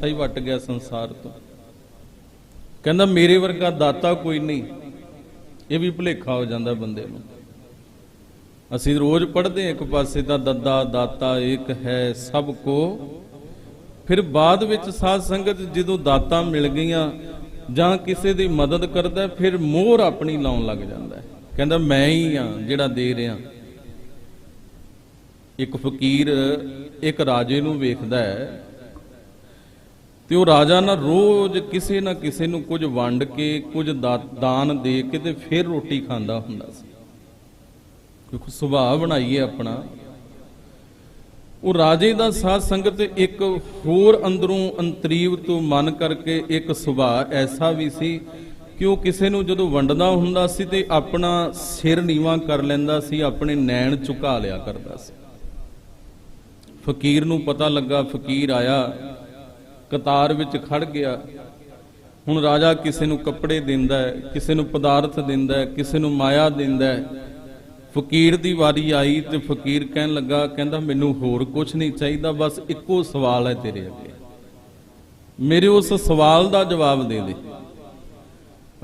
ਪਾਸਾ ਹੀ ਵੱਟ ਗਿਆ ਸੰਸਾਰ ਤੋਂ। ਕਹਿੰਦਾ, ਮੇਰੇ ਵਰਗਾ ਦਾਤਾ ਕੋਈ ਨਹੀਂ। ਇਹ ਵੀ ਭੁਲੇਖਾ ਹੋ ਜਾਂਦਾ ਬੰਦੇ ਨੂੰ। ਅਸੀਂ ਰੋਜ਼ ਪੜ੍ਹਦੇ ਹਾਂ, ਇੱਕ ਪਾਸੇ ਤਾਂ ਦੱਦਾ, ਦਾਤਾ ਇੱਕ ਹੈ ਸਭ ਕੋ। ਫਿਰ ਬਾਅਦ ਵਿੱਚ ਸਾਧ ਸੰਗਤ ਜਦੋਂ ਦਾਤਾ ਮਿਲ ਗਈਆਂ, ਜਾਂ ਕਿਸੇ ਦੀ ਮਦਦ ਕਰਦਾ, ਫਿਰ ਮੋਹਰ ਆਪਣੀ ਲਾਉਣ ਲੱਗ ਜਾਂਦਾ ਕਹਿੰਦਾ, ਮੈਂ ਹੀ ਆ ਜਿਹੜਾ ਦੇ ਰਿਹਾ। ਇੱਕ ਫਕੀਰ, ਇੱਕ ਰਾਜੇ ਨੂੰ ਵੇਖਦਾ ਹੈ ਤੇ ਉਹ ਰਾਜਾ ਨਾ ਰੋਜ਼ ਕਿਸੇ ਨਾ ਕਿਸੇ ਨੂੰ ਕੁਝ ਵੰਡ ਕੇ, ਕੁਝ ਦਾ- ਦਾਨ ਦੇ ਕੇ ਤੇ ਫਿਰ ਰੋਟੀ ਖਾਂਦਾ ਹੁੰਦਾ ਸੀ। ਕਿਉਂਕਿ ਸੁਭਾਅ ਬਣਾਈਏ ਆਪਣਾ। ਉਹ ਰਾਜੇ ਦਾ ਸਾਧ ਸੰਗਤ ਇੱਕ ਹੋਰ ਅੰਦਰੋਂ ਅੰਤਰੀਵ ਤੋਂ ਮਨ ਕਰਕੇ ਇੱਕ ਸੁਭਾਅ ਐਸਾ ਵੀ ਸੀ ਕਿ ਉਹ ਕਿਸੇ ਨੂੰ ਜਦੋਂ ਵੰਡਦਾ ਹੁੰਦਾ ਸੀ ਤੇ ਆਪਣਾ ਸਿਰ ਨੀਵਾ ਕਰ ਲੈਂਦਾ ਸੀ, ਆਪਣੇ ਨੈਣ ਝੁਕਾ ਲਿਆ ਕਰਦਾ ਸੀ। ਫਕੀਰ ਨੂੰ ਪਤਾ ਲੱਗਾ, ਫਕੀਰ ਆਇਆ। ਕਤਾਰ ਵਿੱਚ ਖੜ ਗਿਆ। ਹੁਣ ਰਾਜਾ ਕਿਸੇ ਨੂੰ ਕੱਪੜੇ ਦਿੰਦਾ ਹੈ, ਕਿਸੇ ਨੂੰ ਪਦਾਰਥ ਦਿੰਦਾ ਹੈ, ਕਿਸੇ ਨੂੰ ਮਾਇਆ ਦਿੰਦਾ ਹੈ। ਫਕੀਰ ਦੀ ਵਾਰੀ ਆਈ ਤੇ ਫਕੀਰ ਕਹਿਣ ਲੱਗਾ, ਕਹਿੰਦਾ, ਮੈਨੂੰ ਹੋਰ ਕੁਝ ਨਹੀਂ ਚਾਹੀਦਾ, ਬਸ ਇੱਕੋ ਸਵਾਲ ਹੈ ਤੇਰੇ ਅੱਗੇ। ਮੇਰੇ ਉਸ ਸਵਾਲ ਦਾ ਜਵਾਬ ਦੇ ਦੇ।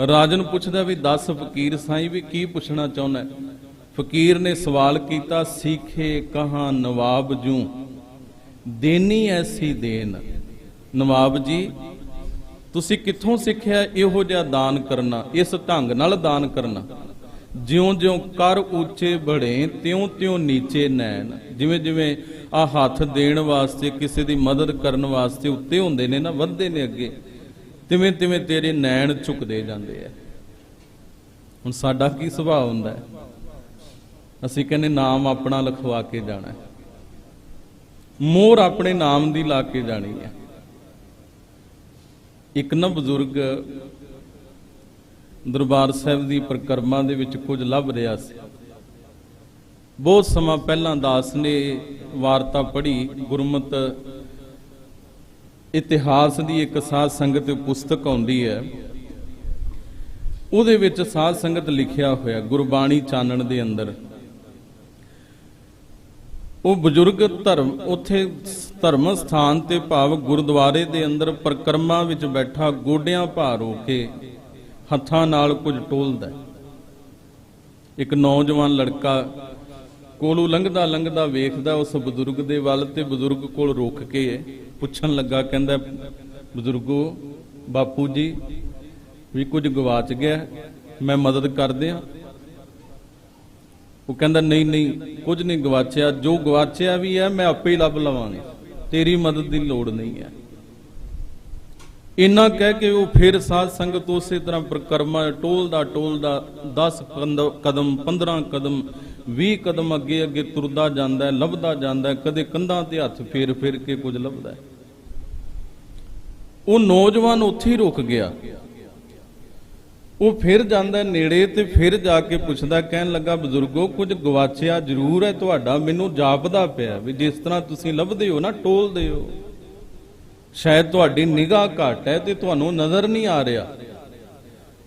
ਰਾਜਨ ਪੁੱਛਦਾ ਵੀ, ਦੱਸ ਫਕੀਰ ਸਾਈਂ, ਵੀ ਕੀ ਪੁੱਛਣਾ ਚਾਹੁੰਦਾ ਫਕੀਰ ਨੇ ਸਵਾਲ ਕੀਤਾ, ਸੀਖੇ ਕਹਾਂ ਨਵਾਬ ਜੂ? ਦੇਨੀ ਐਸੀ ਦੇਨ? ਨਵਾਬ ਜੀ, ਤੁਸੀਂ ਕਿੱਥੋਂ ਸਿੱਖਿਆ ਇਹੋ ਜਿਹਾ ਦਾਨ ਕਰਨਾ, ਇਸ ਢੰਗ ਨਾਲ ਦਾਨ ਕਰਨਾ? ਜਿਉਂ-ਜਿਉਂ ਕਰ ਉੱਚੇ ਬੜੇ, ਤਿਉਂ-ਤਿਉਂ ਨੀਚੇ ਨੈਣ। ਜਿਵੇਂ ਜਿਵੇਂ ਆ ਹੱਥ ਦੇਣ ਵਾਸਤੇ, ਕਿਸੇ ਦੀ ਮਦਦ ਕਰਨ ਵਾਸਤੇ ਉੱਤੇ ਹੁੰਦੇ ਨੇ ਨਾ, ਵੱਧਦੇ ਨੇ ਅੱਗੇ, ਤਿਵੇਂ ਤਿਵੇਂ ਤੇਰੇ ਨੈਣ ਝੁਕਦੇ ਜਾਂਦੇ ਆ। ਹੁਣ ਸਾਡਾ ਕੀ ਸੁਭਾਅ ਹੁੰਦਾ ਹੈ? ਅਸੀਂ ਕਹਿੰਦੇ ਨਾਮ ਆਪਣਾ ਲਿਖਵਾ ਕੇ ਜਾਣਾ ਹੈ। ਮੋਹਰ ਆਪਣੇ ਨਾਮ ਦੀ ਲਾ ਕੇ ਜਾਣੀ ਹੈ। ਇੱਕ ਨਾ ਬਜ਼ੁਰਗ ਦਰਬਾਰ ਸਾਹਿਬ ਦੀ ਪ੍ਰਕਰਮਾ ਦੇ ਵਿੱਚ ਕੁਝ ਲੱਭ ਰਿਹਾ ਸੀ। ਬਹੁਤ ਸਮਾਂ ਪਹਿਲਾਂ ਦਾਸ ਨੇ ਵਾਰਤਾ ਪੜ੍ਹੀ, ਗੁਰਮਤ ਇਤਿਹਾਸ ਦੀ ਇੱਕ ਸਾਧ ਸੰਗਤ ਪੁਸਤਕ ਆਉਂਦੀ ਹੈ। ਉਹਦੇ ਵਿੱਚ ਸਾਧ ਸੰਗਤ ਲਿਖਿਆ ਹੋਇਆ, ਗੁਰਬਾਣੀ ਚਾਨਣ ਦੇ ਅੰਦਰ। ਉਹ ਬਜ਼ੁਰਗ ਧਰਮ, ਉੱਥੇ ਧਰਮ ਸਥਾਨ ਤੇ ਭਾਵ ਗੁਰਦੁਆਰੇ ਦੇ ਅੰਦਰ ਪ੍ਰਕਰਮਾ ਵਿੱਚ ਬੈਠਾ ਗੋਡਿਆਂ ਭਾਰ ਹੋ ਕੇ ਹੱਥਾਂ ਨਾਲ ਕੁਝ ਟੋਲਦਾ ਇੱਕ ਨੌਜਵਾਨ ਲੜਕਾ ਕੋਲੋਂ ਲੰਘਦਾ ਲੰਘਦਾ ਵੇਖਦਾ ਉਸ ਬਜ਼ੁਰਗ ਦੇ ਵੱਲ ਤੇ ਬਜ਼ੁਰਗ ਕੋਲ ਰੁਕ ਕੇ ਪੁੱਛਣ ਲੱਗਾ, ਕਹਿੰਦਾ, ਬਜ਼ੁਰਗੋ, ਬਾਪੂ ਜੀ, ਵੀ ਕੁਝ ਗਵਾਚ ਗਿਆ, ਮੈਂ ਮਦਦ ਕਰ ਦਿਆਂ। ਉਹ ਕਹਿੰਦਾ, ਨਹੀਂ ਨਹੀਂ, ਕੁਝ ਨਹੀਂ ਗਵਾਚਿਆ, ਜੋ ਗਵਾਚਿਆ ਵੀ ਹੈ, ਮੈਂ ਆਪੇ ਹੀ ਲੱਭ ਲਵਾਂਗਾ। ਤੇਰੀ ਮਦਦ ਦੀ ਲੋੜ ਨਹੀਂ ਹੈ। ਇੰਨਾ ਕਹਿ ਕੇ ਉਹ ਫਿਰ ਸਾਧ ਸੰਗਤ ਉਸੇ ਤਰ੍ਹਾਂ ਪ੍ਰਕਰਮਾ ਟੋਲਦਾ ਟੋਲਦਾ 10 ਕਦਮ 15 ਕਦਮ 20 ਕਦਮ ਅੱਗੇ ਅੱਗੇ ਤੁਰਦਾ ਜਾਂਦਾ ਲੱਭਦਾ ਜਾਂਦਾ ਕਦੇ ਕੰਧਾਂ ਤੇ ਹੱਥ ਫੇਰ ਫੇਰ ਕੇ ਕੁਝ ਲੱਭਦਾ ਉਹ ਨੌਜਵਾਨ ਉੱਥੇ ਹੀ ਰੁਕ ਗਿਆ। ਉਹ ਫਿਰ ਜਾਂਦਾ ਨੇੜੇ ਤੇ ਫਿਰ ਜਾ ਕੇ ਪੁੱਛਦਾ, ਕਹਿਣ ਲੱਗਾ, ਬਜ਼ੁਰਗੋ, ਕੁਝ ਗਵਾਚਿਆ ਜ਼ਰੂਰ ਹੈ ਤੁਹਾਡਾ, ਮੈਨੂੰ ਜਾਪਦਾ ਪਿਆ ਵੀ ਜਿਸ ਤਰ੍ਹਾਂ ਤੁਸੀਂ ਲੱਭਦੇ ਹੋ ਨਾ, ਟੋਲਦੇ ਹੋ। ਸ਼ਾਇਦ ਤੁਹਾਡੀ ਨਿਗਾਹ ਘੱਟ ਹੈ ਤੇ ਤੁਹਾਨੂੰ ਨਜ਼ਰ ਨਹੀਂ ਆ ਰਿਹਾ।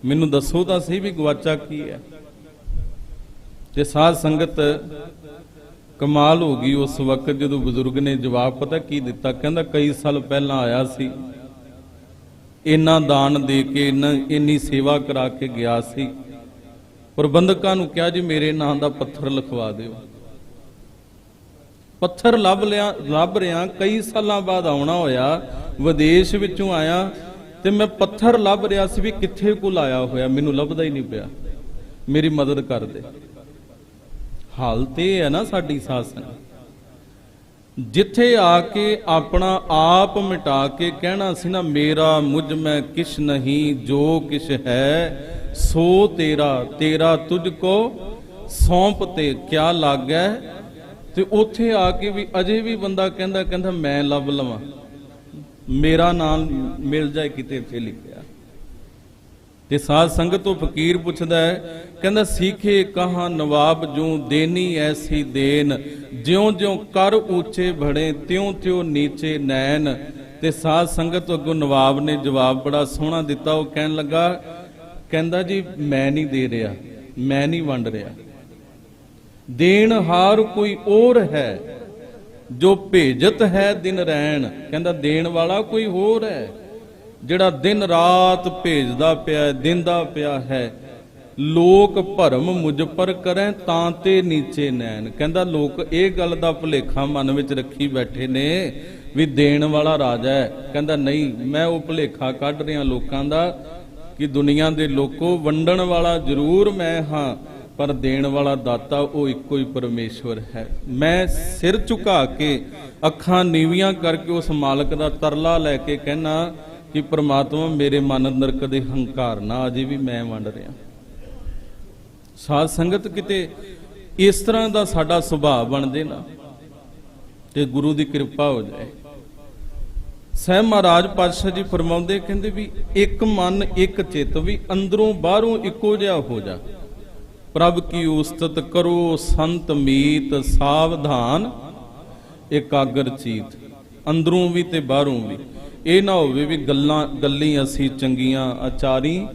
ਮੈਨੂੰ ਦੱਸੋ ਤਾਂ ਸਹੀ ਵੀ ਗਵਾਚਾ ਕੀ ਹੈ। ਤੇ ਸਾਧ ਸੰਗਤ ਕਮਾਲ ਹੋ ਗਈ ਉਸ ਵਕਤ ਜਦੋਂ ਬਜ਼ੁਰਗ ਨੇ ਜਵਾਬ ਪਤਾ ਕੀ ਦਿੱਤਾ, ਕਹਿੰਦਾ ਕਈ ਸਾਲ ਪਹਿਲਾਂ ਆਇਆ ਸੀ। ਇੰਨਾ ਦਾਨ ਦੇ ਕੇ ਇੰਨਾ ਇੰਨੀ ਸੇਵਾ ਕਰਾ ਕੇ ਗਿਆ ਸੀ। ਪ੍ਰਬੰਧਕਾਂ ਨੂੰ ਕਿਹਾ ਜੀ, ਮੇਰੇ ਨਾਂ ਦਾ ਪੱਥਰ ਲਿਖਵਾ ਦਿਓ। ਪੱਥਰ ਲੱਭ ਲਿਆ, ਲੱਭ ਰਿਆਂ ਕਈ ਸਾਲਾਂ ਬਾਅਦ ਆਉਣਾ ਹੋਇਆ, ਵਿਦੇਸ਼ ਵਿੱਚੋਂ ਆਇਆ ਤੇ ਮੈਂ ਪੱਥਰ ਲੱਭ ਰਿਹਾ ਸੀ ਵੀ ਕਿੱਥੇ ਕੋਲ ਆਇਆ ਹੋਇਆ। ਮੈਨੂੰ ਲੱਭਦਾ ਹੀ ਨਹੀਂ ਪਿਆ। ਮੇਰੀ ਮਦਦ ਕਰ ਦੇ। ਹਾਲਤ ਇਹ ਹੈ ਨਾ ਸਾਡੀ ਸਾਸਨ। ਜਿੱਥੇ ਆ ਕੇ ਆਪਣਾ ਆਪ ਮਿਟਾ ਕੇ ਕਹਿਣਾ ਸੀ ਨਾ, ਮੇਰਾ ਮੁਝ ਮੈਂ ਕਿਛ ਨਹੀਂ, ਜੋ ਕਿਛ ਹੈ, ਸੋ ਤੇਰਾ ਤੇਰਾ ਤੁਝ ਕੋ ਸੌਂਪ ਤੇ ਕਿਆ ਲੱਗੈ? ਤੇ ਉੱਥੇ ਆ ਕੇ ਵੀ ਅਜੇ ਵੀ ਬੰਦਾ ਕਹਿੰਦਾ ਕਹਿੰਦਾ, ਮੈਂ ਲੱਭ ਲਵਾਂ। ਮੇਰਾ ਨਾਮ ਮਿਲ ਜਾਏ ਕਿਤੇ ਇੱਥੇ ਲਿਖਿਆ ਤੇ ਸਾਧ ਸੰਗਤ ਤੋਂ ਫਕੀਰ ਪੁੱਛਦਾ ਹੈ, ਕਹਿੰਦਾ, ਸੀਖੇ ਕਹਾ ਨਵਾਬ ਜੂ ਦੇਨੀ ਐਸੀ ਦੇਨ। ਜਿਉਂ ਜਿਉਂ ਕਰ ਉੱਚੇ ਭੜੇ ਤਿਉਂ ਤਿਉਂ ਨੀਚੇ ਨੈਣ। ਤੇ ਸਾਧ ਸੰਗਤ ਤੋਂ ਅੱਗੋਂ ਨਵਾਬ ਨੇ ਜਵਾਬ ਬੜਾ ਸੋਹਣਾ ਦਿੱਤਾ। ਉਹ ਕਹਿਣ ਲੱਗਾ, ਕਹਿੰਦਾ ਜੀ, ਮੈਂ ਨਹੀਂ ਦੇ ਰਿਹਾ, ਮੈਂ ਨਹੀਂ ਵੰਡ ਰਿਹਾ। ਦੇਣ ਹਾਰ ਕੋਈ ਹੋਰ ਹੈ, ਜੋ ਭੇਜਤ ਹੈ ਦਿਨ ਰਹਿਣ। ਕਹਿੰਦਾ, ਦੇਣ ਵਾਲਾ ਕੋਈ ਹੋਰ ਹੈ ਜਿਹੜਾ ਦਿਨ ਰਾਤ ਭੇਜਦਾ ਪਿਆ ਦਿੰਦਾ ਪਿਆ ਹੈ। ਲੋਕ ਭਰਮ ਮੁਝ ਪਰ ਕਰੈ, ਤਾਂ ਤੇ ਨੀਚੇ ਨੈਣ। ਕਹਿੰਦਾ ਲੋਕ ਇਹ ਗੱਲ ਦਾ ਭੁਲੇਖਾ ਮਨ ਵਿੱਚ ਰੱਖੀ ਬੈਠੇ ਨੇ ਵੀ ਦੇਣ ਵਾਲਾ ਰਾਜਾ ਹੈ। ਕਹਿੰਦਾ ਨਹੀਂ, ਮੈਂ ਉਹ ਭੁਲੇਖਾ ਕੱਢ ਰਿਹਾ ਲੋਕਾਂ ਦਾ ਕਿ ਦੁਨੀਆ ਦੇ ਲੋਕੋ ਵੰਡਣ ਵਾਲਾ ਜ਼ਰੂਰ ਮੈਂ ਹਾਂ, ਪਰ ਦੇਣ ਵਾਲਾ ਦਾਤਾ ਉਹ ਇੱਕੋ ਹੀ ਪਰਮੇਸ਼ਵਰ ਹੈ। ਮੈਂ ਸਿਰ ਝੁਕਾ ਕੇ ਅੱਖਾਂ ਨੀਵੀਆਂ ਕਰਕੇ ਉਸ ਮਾਲਕ ਦਾ ਤਰਲਾ ਲੈ ਕੇ ਕਹਿਣਾ ਕਿ ਪ੍ਰਮਾਤਮਾ ਮੇਰੇ ਮਨ ਅੰਦਰ ਕਦੇ ਹੰਕਾਰ ਨਾ ਅਜੇ ਵੀ ਮੈਂ ਵੰਡ ਰਿਹਾ। ਸਾਧ ਸੰਗਤ ਕਿਤੇ ਇਸ ਤਰ੍ਹਾਂ ਦਾ ਸਾਡਾ ਸੁਭਾਅ ਬਣ ਜੇ ਨਾ, ਤੇ ਗੁਰੂ ਦੀ ਕਿਰਪਾ ਹੋ ਜਾਏ। ਸਹਿ ਮਹਾਰਾਜ ਪਾਤਸ਼ਾਹ ਜੀ ਫਰਮਾਉਂਦੇ, ਕਹਿੰਦੇ ਵੀ ਇੱਕ ਮਨ, ਇੱਕ ਚਿੱਤ ਵੀ ਅੰਦਰੋਂ ਬਾਹਰੋਂ ਇੱਕੋ ਜਿਹਾ ਹੋ ਜਾ। ਪ੍ਰਭ ਕੀ ਉਸਤਤ ਕਰੋ ਸੰਤ ਮੀਤ ਸਾਵਧਾਨ, ਇਕਾਗਰ ਚੀਤ। ਅੰਦਰੋਂ ਵੀ ਤੇ ਬਾਹਰੋਂ ਵੀ। ਇਹ ਨਾ ਹੋਵੇ ਵੀ ਗੱਲਾਂ ਗੱਲੀ ਅਸੀਂ ਚੰਗੀਆਂ, ਆਚਾਰੀ,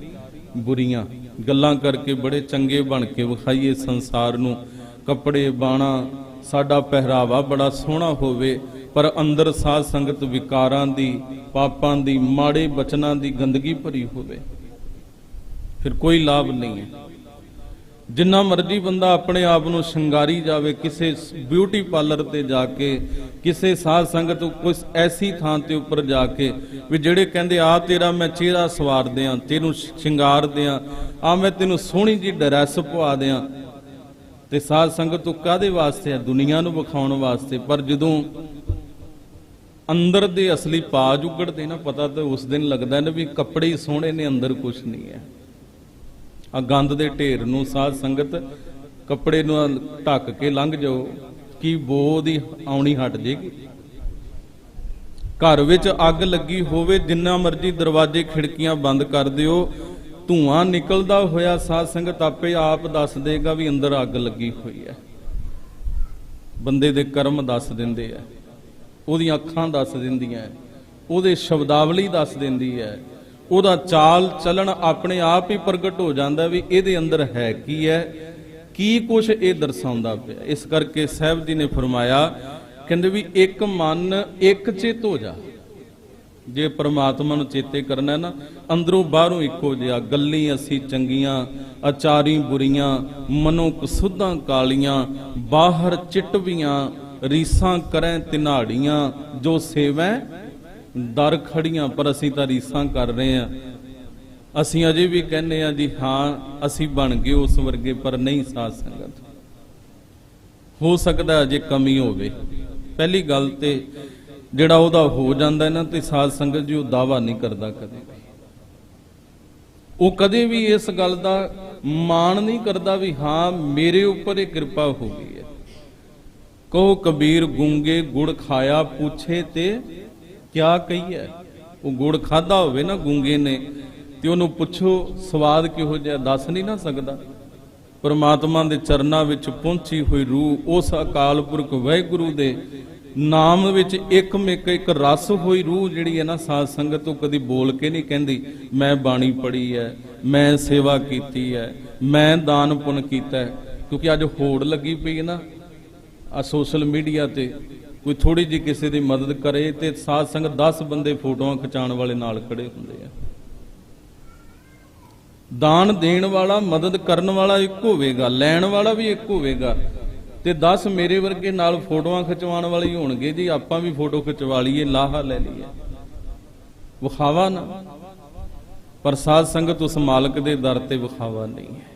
ਬੁਰੀਆਂ। ਗੱਲਾਂ ਕਰਕੇ ਬੜੇ ਚੰਗੇ ਬਣ ਕੇ ਵਿਖਾਈਏ ਸੰਸਾਰ ਨੂੰ। ਕੱਪੜੇ, ਬਾਣਾ, ਸਾਡਾ ਪਹਿਰਾਵਾ ਬੜਾ ਸੋਹਣਾ ਹੋਵੇ, ਪਰ ਅੰਦਰ ਸਾਧ ਸੰਗਤ ਵਿਕਾਰਾਂ ਦੀ, ਪਾਪਾਂ ਦੀ, ਮਾੜੇ ਬਚਨਾਂ ਦੀ ਗੰਦਗੀ ਭਰੀ ਹੋਵੇ। ਫਿਰ ਕੋਈ ਲਾਭ ਨਹੀਂ ਹੈ। ਜਿੰਨਾ ਮਰਜ਼ੀ ਬੰਦਾ ਆਪਣੇ ਆਪ ਨੂੰ ਸ਼ਿੰਗਾਰੀ ਜਾਵੇ, ਕਿਸੇ ਬਿਊਟੀ ਪਾਰਲਰ ਤੇ ਜਾ ਕੇ, ਕਿਸੇ ਸਾਧ ਸੰਗਤ ਕੋਈ ਐਸੀ ਥਾਂ ਤੇ ਉੱਪਰ ਜਾ ਕੇ ਵੀ ਜਿਹੜੇ ਕਹਿੰਦੇ ਆ ਤੇਰਾ ਮੈਂ ਚਿਹਰਾ ਸਵਾਰ ਦਿਆਂ, ਤੈਨੂੰ ਸ਼ਿੰਗਾਰ ਦਿਆਂ ਆ ਮੈਂ ਤੈਨੂੰ ਸੋਹਣੀ ਜੀ ਡਰੈਸ ਪਵਾ ਦਿਆਂ। ਤੇ ਸਾਧ ਸੰਗਤ ਉਹ ਕਾਦੇ ਵਾਸਤੇ ਆ? ਦੁਨੀਆ ਨੂੰ ਵਿਖਾਉਣ ਵਾਸਤੇ। ਪਰ ਜਦੋਂ ਅੰਦਰ ਦੇ ਅਸਲੀ ਪਾਜ ਉਗੜਦੇ ਨਾ, ਪਤਾ ਤਾਂ ਉਸ ਦਿਨ ਲੱਗਦਾ ਨਾ ਵੀ ਕੱਪੜੇ ਹੀ ਸੋਹਣੇ ਨੇ, ਅੰਦਰ ਕੁਝ ਨਹੀਂ ਹੈ। ਆ ਗੰਦ ਦੇ ਢੇਰ ਨੂੰ ਸਾਧ ਸੰਗਤ ਕੱਪੜੇ ਨੂੰ ਢੱਕ ਕੇ ਲੰਘ ਜਾਓ, ਕੀ ਬੋ ਦੀ ਆਉਣੀ ਹਟ ਜੇਗੀ? ਘਰ ਵਿੱਚ ਅੱਗ ਲੱਗੀ ਹੋਵੇ, ਜਿੰਨਾ ਮਰਜ਼ੀ ਦਰਵਾਜ਼ੇ ਖਿੜਕੀਆਂ ਬੰਦ ਕਰ ਦਿਓ, ਧੂਆਂ ਨਿਕਲਦਾ ਹੋਇਆ ਸਾਧ ਸੰਗਤ ਆਪੇ ਆਪ ਦੱਸ ਦੇਗਾ ਵੀ ਅੰਦਰ ਅੱਗ ਲੱਗੀ ਹੋਈ ਹੈ। ਬੰਦੇ ਦੇ ਕਰਮ ਦੱਸ ਦਿੰਦੇ ਆ ਉਹਦੀਆਂ ਅੱਖਾਂ ਦੱਸ ਦਿੰਦੀਆਂ ਉਹਦੇ ਸ਼ਬਦਾਵਲੀ ਦੱਸ ਦਿੰਦੀ ਹੈ ਉਹਦਾ ਚਾਲ ਚੱਲਣ ਆਪਣੇ ਆਪ ਹੀ ਪ੍ਰਗਟ ਹੋ ਜਾਂਦਾ ਵੀ ਇਹਦੇ ਅੰਦਰ ਹੈ ਕੀ ਹੈ, ਕੀ ਕੁਛ ਇਹ ਦਰਸਾਉਂਦਾ ਪਿਆ। ਇਸ ਕਰਕੇ ਸਾਹਿਬ ਜੀ ਨੇ ਫਰਮਾਇਆ, ਕਹਿੰਦੇ ਵੀ ਇੱਕ ਮਨ ਇੱਕ ਚਿੱਤ ਹੋ ਜਾ। ਜੇ ਪ੍ਰਮਾਤਮਾ ਨੂੰ ਚੇਤੇ ਕਰਨਾ ਨਾ, ਅੰਦਰੋਂ ਬਾਹਰੋਂ ਇੱਕੋ ਜਿਹਾ ਗੱਲੀ ਅਸੀਂ ਚੰਗੀਆਂ ਅਚਾਰੀ ਬੁਰੀਆਂ ਮਨੋਂ ਕਸੁੱਧਾਂ ਕਾਲੀਆਂ, ਬਾਹਰ ਚਿਟਵੀਆਂ ਰੀਸਾਂ ਕਰੈ ਤਿਨਾੜੀਆਂ, ਜੋ ਸੇਵੈ ਦਰ ਖੜੀਆਂ, ਪਰ ਅਸੀਂ ਤਾਂ ਰੀਸਾਂ ਕਰ ਰਹੇ ਆ ਅਸੀਂ ਅਜੇ ਵੀ ਕਹਿੰਦੇ ਆ ਜੀ, ਹਾਂ, ਅਸੀਂ ਬਣ ਗਏ ਉਸ ਵਰਗੇ, ਪਰ ਨਹੀਂ ਸਾਧ ਸੰਗਤ। ਹੋ ਸਕਦਾ ਅਜੇ ਕਮੀ ਹੋਵੇ। ਪਹਿਲੀ ਗੱਲ ਤੇ ਜਿਹੜਾ ਉਹਦਾ ਹੋ ਜਾਂਦਾ ਨਾ, ਤੇ ਸਾਧ ਸੰਗਤ ਜੀ ਉਹ ਦਾਵਾ ਨਹੀਂ ਕਰਦਾ ਕਦੇ ਵੀ। ਉਹ ਕਦੇ ਵੀ ਇਸ ਗੱਲ ਦਾ ਮਾਣ ਨਹੀਂ ਕਰਦਾ ਵੀ, ਹਾਂ, ਮੇਰੇ ਉੱਪਰ ਇਹ ਕਿਰਪਾ ਹੋ ਗਈ ਹੈ। ਕਹੋ, ਕਬੀਰ ਗੁੰਗੇ ਗੁੜ ਖਾਇਆ ਪੁੱਛੇ ਤੇ ਕਿਆ ਕਹੀਏ? ਉਹ ਗੁੜ ਖਾਦਾ ਹੋਵੇ ਨਾ ਗੁੰਗੇ ਨੇ, ਤੇ ਉਹਨੂੰ ਪੁੱਛੋ ਸਵਾਦ ਕਿਹੋ ਜਿਹਾ, ਦੱਸ ਨਹੀਂ ਨਾ ਸਕਦਾ। ਪਰਮਾਤਮਾ ਦੇ ਚਰਨਾਂ ਵਿੱਚ ਪਹੁੰਚੀ ਹੋਈ ਰੂਹ, ਉਸ ਅਕਾਲ ਪੁਰਖ ਵਾਹਿਗੁਰੂ ਦੇ ਨਾਮ ਵਿੱਚ ਇੱਕ ਮਿਕ ਇੱਕ ਰਸ ਹੋਈ ਰੂਹ ਜਿਹੜੀ ਹੈ ਨਾ, ਸਾਧ ਸੰਗਤ ਤੋਂ ਕਦੀ ਬੋਲ ਕੇ ਨਹੀਂ ਕਹਿੰਦੀ, ਮੈਂ ਬਾਣੀ ਪੜ੍ਹੀ ਹੈ, ਮੈਂ ਸੇਵਾ ਕੀਤੀ ਹੈ, ਮੈਂ ਦਾਨ ਪੁੰਨ ਕੀਤਾ ਹੈ। ਕਿਉਂਕਿ ਅੱਜ ਹੋੜ ਲੱਗੀ ਪਈ ਹੈ ਨਾ ਆ ਸੋਸ਼ਲ ਮੀਡੀਆ ਤੇ ਕੋਈ ਥੋੜੀ ਜਿਹੀ ਕਿਸੇ ਦੀ ਮਦਦ ਕਰੇ ਤੇ ਸਾਧ ਸੰਗਤ 10 ਬੰਦੇ ਫੋਟੋਆਂ ਖਿਚਾਉਣ ਵਾਲੇ ਨਾਲ ਖੜੇ ਹੁੰਦੇ ਆ। ਦਾਨ ਦੇਣ ਵਾਲਾ, ਮਦਦ ਕਰਨ ਵਾਲਾ ਇੱਕ ਹੋਵੇਗਾ, ਲੈਣ ਵਾਲਾ ਵੀ ਇੱਕ ਹੋਵੇਗਾ। ਤੇ 10 ਮੇਰੇ ਵਰਗੇ ਨਾਲ ਫੋਟੋਆਂ ਖਿਚਵਾਉਣ ਵਾਲੇ ਹੀ ਹੋਣਗੇ ਜੀ, ਆਪਾਂ ਵੀ ਫੋਟੋ ਖਿਚਵਾ ਲਈਏ, ਲਾਹਾ ਲੈ ਲਈਏ। ਵਿਖਾਵਾ ਨਾ। ਪਰ ਸਾਧ ਸੰਗਤ ਉਸ ਮਾਲਕ ਦੇ ਦਰ ਤੇ ਵਿਖਾਵਾ ਨਹੀਂ ਹੈ।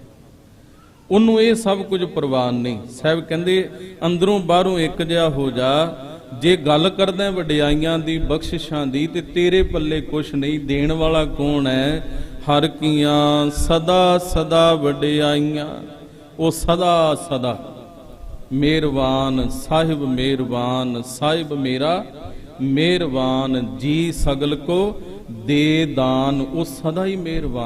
ਉਹਨੂੰ ਇਹ ਸਭ ਕੁਝ ਪ੍ਰਵਾਨ ਨਹੀਂ। ਸਾਹਿਬ ਕਹਿੰਦੇ, ਅੰਦਰੋਂ ਬਾਹਰੋਂ ਇੱਕ ਜਿਹਾ ਹੋ ਜਾ, ਜੇ ਗੱਲ ਕਰਦਾ ਵਡਿਆਈਆਂ ਦੀ, ਬਖਸ਼ਿਸ਼ਾਂ ਦੀ, ਤੇ ਤੇਰੇ ਪੱਲੇ ਕੁਛ ਨਹੀਂ, ਦੇਣ ਵਾਲਾ ਕੌਣ ਹੈ? ਹਰ ਕੀਆਂ ਸਦਾ ਸਦਾ ਵਡਿਆਈਆਂ, ਉਹ ਸਦਾ ਸਦਾ ਮਿਹਰਬਾਨ, ਸਾਹਿਬ ਮਿਹਰਬਾਨ, ਸਾਹਿਬ ਮੇਰਾ ਮਿਹਰਬਾਨ, ਜੀ ਸਗਲ ਕੋ ਦੇ ਦਾਨ, ਉਹ ਸਦਾ ਹੀ ਮਿਹਰਬਾਨ।